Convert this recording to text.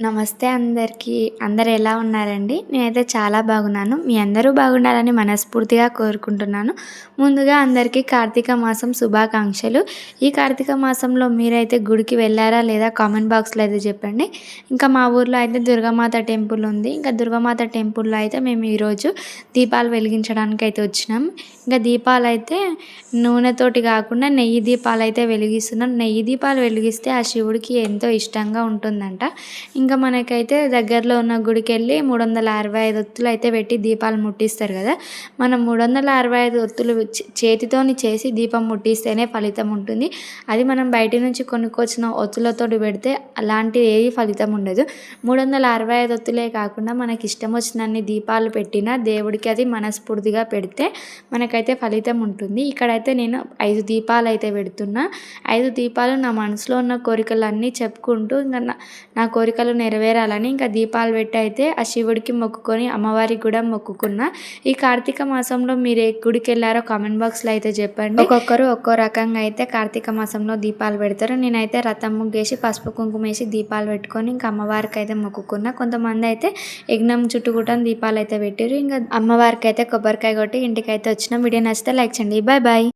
నమస్తే అందరికీ. అందరు ఎలా ఉన్నారండి? నేనైతే చాలా బాగున్నాను. మీ అందరూ బాగుండాలని మనస్ఫూర్తిగా కోరుకుంటున్నాను. ముందుగా అందరికీ కార్తీక మాసం శుభాకాంక్షలు. ఈ కార్తీక మాసంలో మీరైతే గుడికి వెళ్ళారా లేదా కామెంట్ బాక్స్లో అయితే చెప్పండి. ఇంకా మా ఊర్లో అయితే దుర్గామాత టెంపుల్ ఉంది. ఇంకా దుర్గామాత టెంపుల్లో అయితే మేము ఈరోజు దీపాలు వెలిగించడానికి అయితే వచ్చినాం. ఇంకా దీపాలు అయితే నూనెతోటి కాకుండా నెయ్యి దీపాలు అయితే వెలిగిస్తున్నాం. నెయ్యి దీపాలు వెలిగిస్తే ఆ శివుడికి ఎంతో ఇష్టంగా ఉంటుందంట. ఇంకా ఇంకా మనకైతే దగ్గరలో ఉన్న గుడికి వెళ్ళి మూడు వందల అరవై ఐదు ఒత్తులు అయితే పెట్టి దీపాలు ముట్టిస్తారు కదా. మనం మూడు వందల అరవై ఐదు ఒత్తులు చేతితోని చేసి దీపం ముట్టిస్తేనే ఫలితం ఉంటుంది. అది మనం బయట నుంచి కొనుక్కొచ్చిన ఒత్తులతో పెడితే అలాంటి ఏ ఫలితం ఉండదు. మూడు వందల అరవై ఐదు ఒత్తులే కాకుండా మనకి ఇష్టం వచ్చినన్ని దీపాలు పెట్టినా దేవుడికి అది మనస్ఫూర్తిగా పెడితే మనకైతే ఫలితం ఉంటుంది. ఇక్కడైతే నేను ఐదు దీపాలు అయితే పెడుతున్నా. ఐదు దీపాలు నా మనసులో ఉన్న కోరికలన్నీ చెప్పుకుంటూ ఇంకా నా కోరికలు నెరవేరాలని ఇంకా దీపాలు పెట్టి అయితే ఆ శివుడికి మొక్కుకొని అమ్మవారికి కూడా మొక్కుకున్నా. ఈ కార్తీక మాసంలో మీరు ఏ గుడికి వెళ్ళారో కామెంట్ బాక్స్లో అయితే చెప్పండి. ఒక్కొక్కరు ఒక్కో రకంగా అయితే కార్తీక మాసంలో దీపాలు పెడతారు. నేనైతే రథం ముగ్గేసి పసుపు కుంకుమ వేసి దీపాలు పెట్టుకొని ఇంకా అమ్మవారికి అయితే మొక్కుకున్నా. కొంతమంది అయితే యజ్ఞం చుట్టుకుంటాను దీపాలు అయితే పెట్టారు ఇంకా అమ్మవారికి అయితే కొబ్బరికాయ కొట్టి ఇంటికి అయితే వచ్చిన. వీడియో నచ్చితే లైక్ చేయండి. Bye bye.